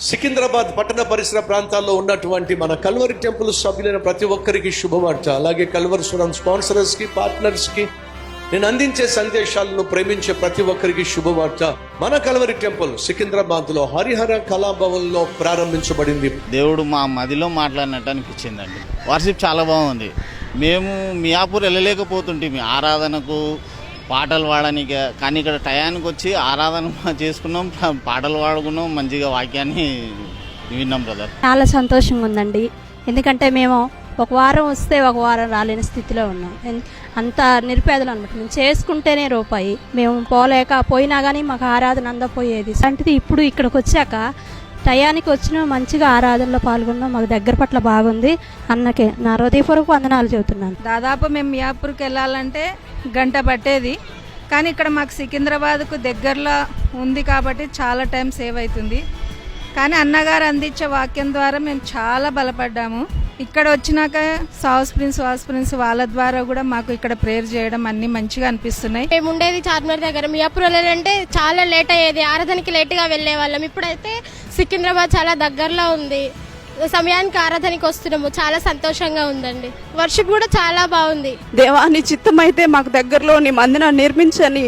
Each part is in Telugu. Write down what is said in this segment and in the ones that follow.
సికింద్రాబాద్ పట్టణ పరిసర ప్రాంతాల్లో ఉన్నటువంటి మన కల్వరి టెంపుల్ సభ్యులైన ప్రతి ఒక్కరికి శుభవార్త. అలాగే కల్వరిశ్వరం స్పాన్సరర్స్ స్పాన్సరర్స్కి పార్ట్నర్స్కి నేను అందించే సందేశాలను ప్రేమించే ప్రతి ఒక్కరికి శుభవార్త. మన కల్వరి టెంపుల్ సికింద్రాబాద్లో హరిహర కళాభవన్లో ప్రారంభించబడింది. దేవుడు మా మదిలో మాట్లాడినట్టు అనిపించిందండి. వర్షిప్ చాలా బాగుంది. మేము మియాపూర్ వెళ్ళలేకపోతుంటే మీ ఆరాధనకు పాటలు పాడడానికి కానీ ఇక్కడ టయానికి వచ్చి ఆరాధన చేసుకున్నాం పాటలు పాడుకున్నాం మంచిగా వాక్యాన్ని విన్నాం బ్రదర్ చాలా సంతోషంగా ఉందండి ఎందుకంటే మేము ఒక వారం వస్తే ఒక వారం రాలేని స్థితిలో ఉన్నాం. అంత నిరుపేదలు అనమాట మేము చేసుకుంటేనే రూపాయి. మేము పోలేక పోయినా కానీ మాకు ఆరాధన అందపోయేది. అలాంటిది ఇప్పుడు ఇక్కడికి వచ్చాక టయానికి వచ్చిన మంచిగా ఆరాధనలో పాల్గొన్నాం మాకు దగ్గర పట్ల బాగుంది. అన్నకే నా హృదయపూర్వక వందనాలు చెబుతున్నాను. దాదాపు మేము మియాపూర్కి వెళ్ళాలంటే గంట పట్టేది. కానీ ఇక్కడ మాకు సికింద్రాబాద్కు దగ్గరలో ఉంది కాబట్టి చాలా టైం సేవ్ అవుతుంది. కానీ అన్నగారు అందించే వాక్యం ద్వారా మేము చాలా బలపడ్డాము. ఇక్కడ వచ్చినాక సాస్ ప్రిన్స్ వాస్ ప్రిన్స్ వాళ్ళ ద్వారా కూడా మాకు ఇక్కడ ప్రేయర్ చేయడం అన్ని మంచిగా అనిపిస్తున్నాయి. మేము ఉండేది చార్మినార్ దగ్గర. మియాపూర్ వెళ్ళాలంటే చాలా లేట్ అయ్యేది. ఆరాధనకి లేట్గా వెళ్ళే వాళ్ళం. ఇప్పుడైతే సికింద్రాబాద్ చాలా దగ్గరలో ఉంది. సమయానికి ఆరాధనకి వస్తున్నాము. చాలా సంతోషంగా ఉందండి. వర్షిప్ కూడా చాలా బాగుంది. దేవా నీ చిత్తమైతే మాకు దగ్గరలో నీ మందిరాన్ని నిర్మించని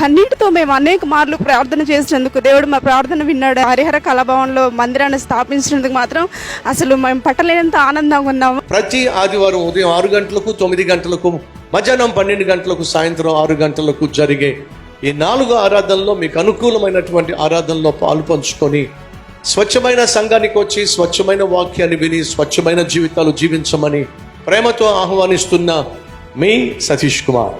కన్నీటితో మేము అనేక మార్లు ప్రార్థన చేసినందుకు దేవుడు మా ప్రార్థన విన్నాడు. హరిహర కళాభవన్లో మందిరాన్ని స్థాపించినందుకు మాత్రం అసలు మేము పట్టలేనంత ఆనందంగా ఉన్నాము. ప్రతి ఆదివారం ఉదయం ఆరు గంటలకు తొమ్మిది గంటలకు మధ్యాహ్నం పన్నెండు గంటలకు సాయంత్రం ఆరు గంటలకు జరిగే ఈ నాలుగు ఆరాధనలో మీకు అనుకూలమైనటువంటి ఆరాధనలో పాలు పంచుకొని స్వచ్ఛమైన సంఘానికి వచ్చి స్వచ్ఛమైన వాక్యాన్ని విని స్వచ్ఛమైన జీవితాలు జీవించమని ప్రేమతో ఆహ్వానిస్తున్న మీ సతీష్ కుమార్.